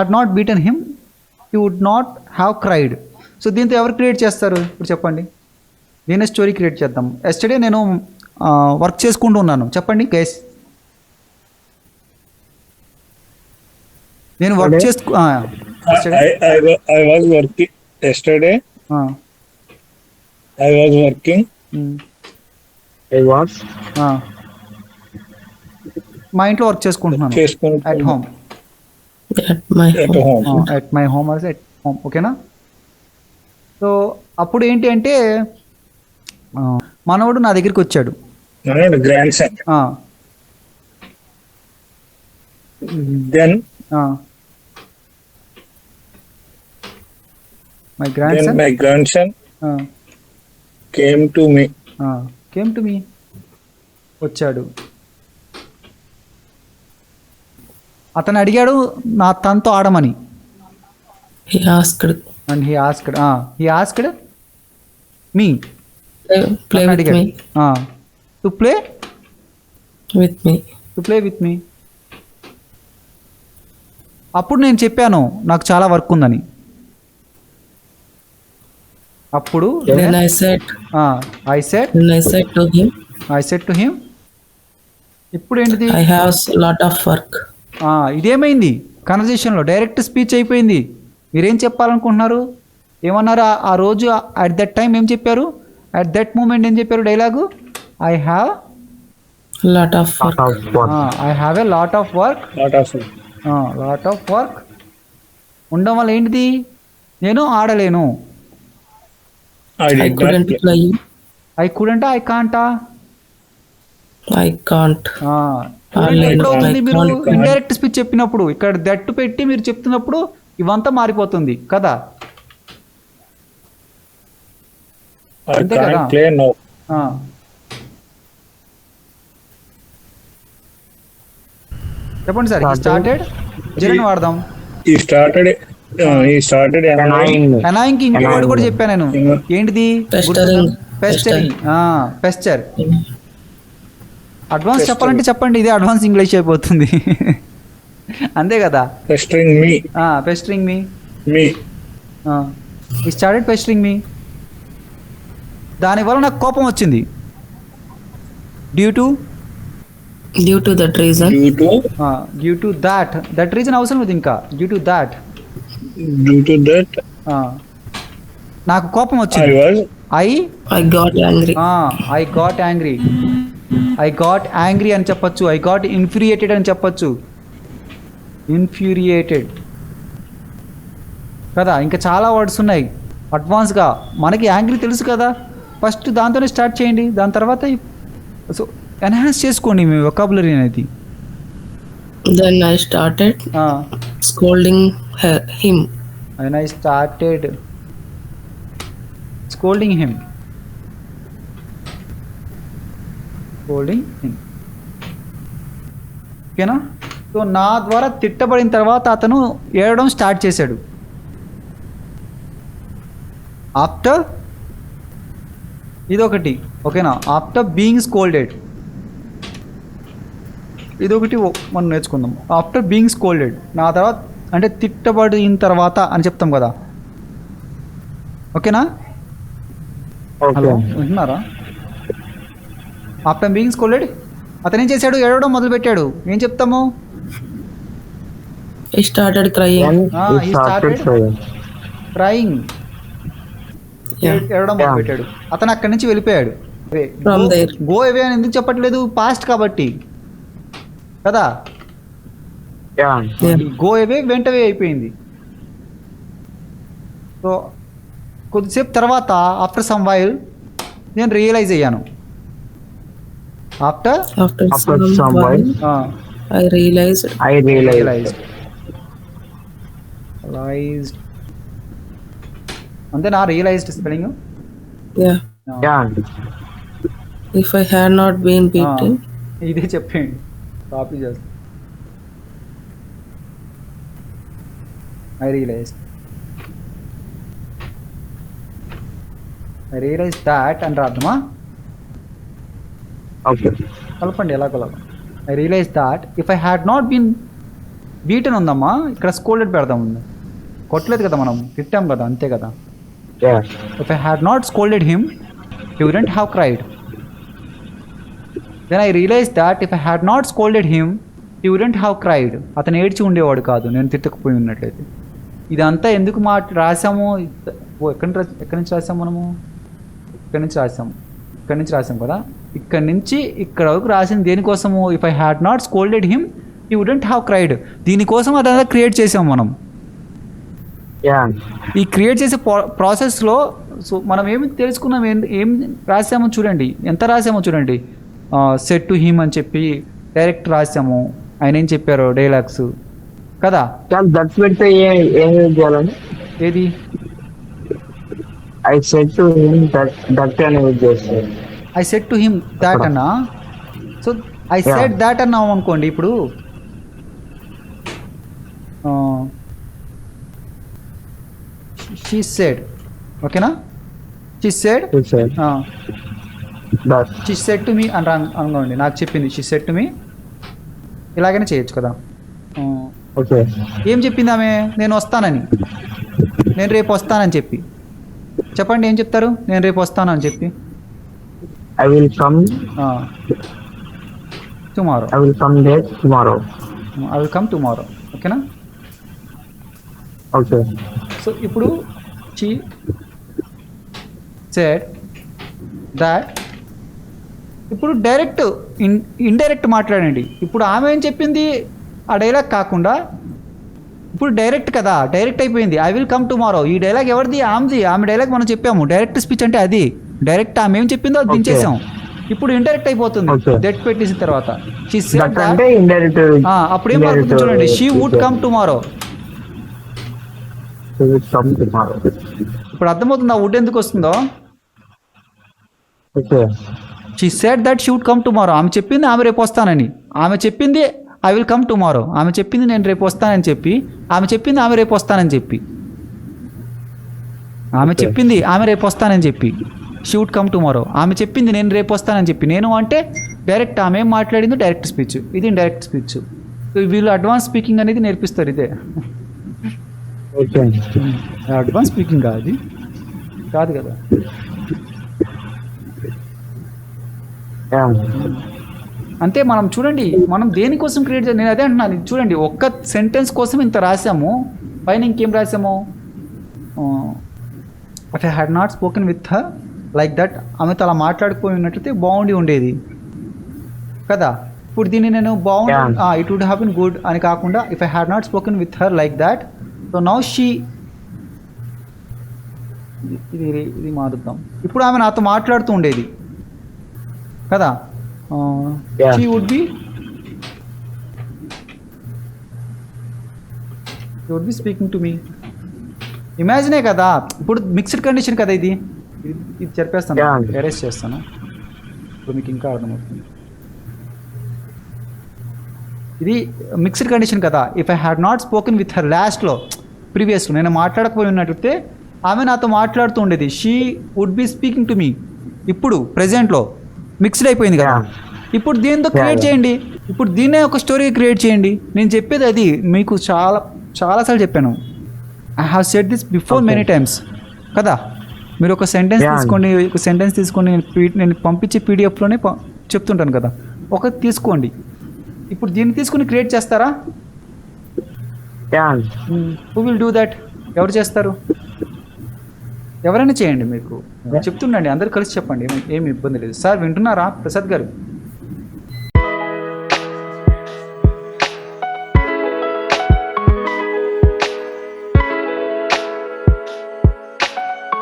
Had not beaten him he would not have cried so దీంతో ఎవరు create చేస్తారు? ఇప్పుడు చెప్పండి. నేనే స్టోరీ క్రియేట్ చేద్దాం. ఎస్టర్డే నేను వర్క్ చేసుకుంటూ ఉన్నాను. చెప్పండి గైస్ నేను వర్క్? చేసుకు ఆ, I, yesterday? I, I, wa- I was working yesterday. ఆ, I was working. Um, I was. ఆ. మా ఇంట్లో వర్క్ చేసుకుంటున్నాను. చేసుకుంటూ- at home at my At home. home. At my home also at home ఓకేనా సో అప్పుడు ఏంటి అంటే మనవడు నా దగ్గరికి వచ్చాడు My grandson. ఆ, Then, ఆ. My grand then son my grandson came to me. Came to me వచ్చాడు అతను అడిగాడు నా తనతో ఆడమని. And he asked he asked me అడిగాడు to play. To play with me అప్పుడు నేను చెప్పాను నాకు చాలా వర్క్ ఉందని. అప్పుడు I said I said to him ఇప్పుడు ఏంటిది I have a lot of work. ఆ, ఇదేమైంది? కన్వర్జేషన్లో డైరెక్ట్ స్పీచ్ అయిపోయింది. మీరేం చెప్పాలనుకుంటున్నారు? ఏమన్నారు? ఆ- రోజు అట్ దట్ టైం ఏం చెప్పారు? అట్ దట్ మూమెంట్ ఏం చెప్పారు dialogue I have of what? I have a lot of work lot of work ఉండడం వల్ల ఏంటిది? నేను ఆడలేను. I couldn't I can't I can't. మీరు. ఇండైరెక్ట్ స్పీచ్ చెప్పినప్పుడు ఇక్కడ దట్టు పెట్టి మీరు చెప్తున్నప్పుడు ఇవంతా మారిపోతుంది కదా? అంతే కదా? చెప్పండి సార్ స్టార్టెడ్ జరన్ వాడదాం. He started, he started annoying. Annoying. Annoying ఇంకో వర్డ్ కూడా చెప్పాను నేను. ఏంటిది. పెస్టరింగ్ పెస్చర్ అడ్వాన్స్ చెప్పాలంటే చెప్పండి ఇదే అడ్వాన్స్ ఇంగ్లీష్ అయిపోతుంది. అంతే కదా? Pestering me. Pestering me Me. He started pestering me దానివల్ల నాకు కోపం వచ్చింది. Due to that reason, Due to, due to that that reason అవసరం లేదు ఇంకా. Due to that due to that, నాకు కోపం వచ్చింది. I I? Got angry. I got angry I got angry అని చెప్పొచ్చు. ఐ గాట్ ఇన్ఫ్యూరియేటెడ్ అని చెప్పొచ్చు. ఇన్ఫ్యూరియేటెడ్ కదా ఇంకా చాలా వర్డ్స్ ఉన్నాయి. అడ్వాన్స్గా మనకి యాంగ్రీ తెలుసు కదా. ఫస్ట్ దాంతోనే స్టార్ట్ చేయండి. దాని తర్వాత సో ఎన్హాన్స్ చేసుకోండి మీ వొకాబులరీ అనేది. I started scolding her, him. And I started scolding him scolding him ఓకేనా సో నా ద్వారా తిట్టబడిన తర్వాత అతను ఏడవడం స్టార్ట్ చేశాడు. ఆఫ్టర్ ఇదొకటి. ఓకేనా ఆఫ్టర్ బీయింగ్ స్కోల్డెడ్ ఇదొకటి ఓ- మనం నేర్చుకుందాం. ఆఫ్టర్ బీయింగ్ స్కోల్డెడ్ నా తర్వాత అంటే తిట్టబడిన తర్వాత అని చెప్తాం కదా. ఓకేనా హలో. వింటున్నారా ఆఫ్టర్ బీయింగ్ స్కోల్డెడ్ అతను ఏం చేశాడు? ఏడవడం మొదలు పెట్టాడు ఏం చెప్తాము? Started crying. Ah, he started saying, crying Yeah. ఏడవడం మొదలు Yeah. పెట్టాడు అతను అక్కడి నుంచి వెళ్ళిపోయాడు. From there. గో అవే అని ఎందుకు చెప్పట్లేదు? పాస్ట్ కాబట్టి. కదా? Yeah. గో అవే వెంటవే అయిపోయింది. సో కొద్దిసేపు తర్వాత ఆఫ్టర్ సమ్ వైల్ నేను రియలైజ్ అయ్యాను. After After, After some, some while, while, I realized I realized. Realized realized అంతేనా realized spelling yeah, Yeah, if I had not been beaten, ఇదే చెప్పండి copy చేస్తా I realize I realize that అని రాద్దామా కలపండి ఎలా కలప I realize that if I had not been beaten ఉందమ్మా ఇక్కడ స్కోల్డెడ్ పెడదాం ఉంది. కొట్టలేదు కదా మనం తిట్టాం కదా అంతే కదా. If I had not scolded him he wouldn't have cried then I realize that if I had not scolded him he wouldn't have cried అతను ఏడ్చి ఉండేవాడు కాదు నేను తిట్టకపోయి ఉన్నట్లయితే. ఇదంతా ఎందుకు మా రాసాము ఎక్కడి నుంచి ఎక్కడి నుంచి రాసాము మనము? ఇక్కడి నుంచి రాసాము ఇక్కడి నుంచి రాసాం కదా? ఇక్కడి నుంచి ఇక్కడ వరకు రాసింది దేనికోసము? If I had not scolded him he wouldn't have cried దీనికోసం అదంతా క్రియేట్ చేసాం మనం. ఈ క్రియేట్ చేసే ప్రాసెస్లో సో మనం ఏమి తెలుసుకున్నాం? ఏం ఏం రాసామో చూడండి. ఎంత రాసామో చూడండి. సెట్ టు హిమ్ అని చెప్పి డైరెక్ట్ రాసాము. ఆయన ఏం చెప్పారు? డైలాగ్స్ కదా? ఏది? I said to that that అని యూజ్ చేస్తారు I said to him that అన్నా? So I. సెట్ దాట్ అన్నాం అనుకోండి ఇప్పుడు. షీ సెడ్ ఓకేనా she said she said to me అని రా- అనుకోండి నాకు చెప్పింది. షీ సెట్ టు మీ ఇలాగనే చేయొచ్చు కదా. ఓకే. ఏం చెప్పింది ఆమె? నేను వస్తానని. నేను రేపు వస్తానని చెప్పి. చెప్పండి ఏం చెప్తారు? నేను రేపు వస్తానని చెప్పి. I will come tomorrow I will come there tomorrow I will come tomorrow ఓకేనా ఓకే సో ఇప్పుడు షీ సెడ్ దాట్ ఇప్పుడు డైరెక్ట్ ఇన్ ఇండైరెక్ట్ మాట్లాడండి. ఇప్పుడు ఆమె ఏం చెప్పింది? ఆ డైలాగ్ కాకుండా ఇప్పుడు డైరెక్ట్ కదా డైరెక్ట్ అయిపోయింది. ఐ విల్ కమ్ టుమారో ఈ డైలాగ్ ఎవరిది? ఆమెది. ఆమె డైలాగ్ మనం చెప్పాము. డైరెక్ట్ స్పీచ్ అంటే అది. డైరెక్ట్ ఆమె ఏం చెప్పిందో అది. దించేసాం ఇప్పుడు ఇండైరెక్ట్ అయిపోతుంది. డెట్ పెట్టేసిన తర్వాత. ఆ, అప్పుడు ఏం మాట్లాడుతుంది చూడండి. షీ వుడ్ కమ్ టుమారో ఇప్పుడు అర్థమవుతుంది? ఆ వుడ్ ఎందుకు వస్తుందో? She said that she would come tomorrow ఆమె చెప్పింది ఆమె రేపు వస్తానని. ఆమె చెప్పింది ఐ విల్ కమ్ టుమారో ఆమె చెప్పింది నేను రేపు వస్తానని చెప్పి. ఆమె చెప్పింది ఆమె రేపు వస్తానని చెప్పి. ఆమె. చెప్పింది ఆమె రేపు వస్తానని చెప్పి. షీ వుడ్ కమ్ టుమారో ఆమె చెప్పింది నేను రేపు వస్తానని చెప్పి. నేను అంటే డైరెక్ట్ ఆమె ఏం మాట్లాడిందో డైరెక్ట్ స్పీచ్. ఇది డైరెక్ట్ స్పీచ్. వీళ్ళు అడ్వాన్స్ స్పీకింగ్ అనేది నేర్పిస్తారు ఇదే. అడ్వాన్స్ స్పీకింగ్ కాదు ఇది కాదు కదా. అంతే మనం చూడండి మనం దేనికోసం క్రియేట్ నేను అదే అంటున్నాను చూడండి ఒక్క సెంటెన్స్ కోసం ఇంత రాసాము పైన ఇంకేం రాసాము? I had not spoken with her like that ఆమెతో అలా మాట్లాడుకొని ఉన్నట్లయితే బాగుండి ఉండేది. కదా? ఇప్పుడు దీన్ని నేను బాగుండి. It would have been good అని కాకుండా if I had not spoken with her like that so now she ఇది ఇది మారుద్దాం. ఇప్పుడు ఆమె నాతో మాట్లాడుతూ ఉండేది. కదా. She would be would be speaking to me ఇమాజినే కదా? ఇప్పుడు మిక్స్డ్ కండిషన్ కదా ఇది. ఇది చెప్పేస్తాను. ఎరేస్ చేస్తాను. ఇప్పుడు మీకు ఇంకా అర్థమవుతుంది. ఇది మిక్స్డ్ కండిషన్ కదా. If I had not spoken with her లాస్ట్లో ప్రీవియస్లో నేను మాట్లాడకపోయి ఉన్నట్టయితే ఆమె నాతో మాట్లాడుతూ ఉండేది. She would be speaking to me ఇప్పుడు ప్రెజెంట్లో మిక్స్డ్ అయిపోయింది కదా. ఇప్పుడు దీంతో క్రియేట్. చేయండి. ఇప్పుడు దీన్నే ఒక స్టోరీ క్రియేట్ చేయండి. నేను చెప్పేది అది. మీకు చాలా చాలాసార్లు చెప్పాను. I have said this before. Many times కదా? మీరు ఒక సెంటెన్స్. తీసుకోండి ఒక సెంటెన్స్ తీసుకొని నేను నేను పంపించే పీడిఎఫ్లోనే చెప్తుంటాను కదా. ఒక తీసుకోండి. ఇప్పుడు దీన్ని తీసుకుని క్రియేట్ చేస్తారా? హూ విల్ డూ దట్ ఎవరు చేస్తారు? ఎవరైనా చేయండి మీకు. చెప్తుండండి అందరు కలిసి చెప్పండి ఏమి ఇబ్బంది లేదు. సార్ వింటున్నారా? ప్రసాద్ గారు?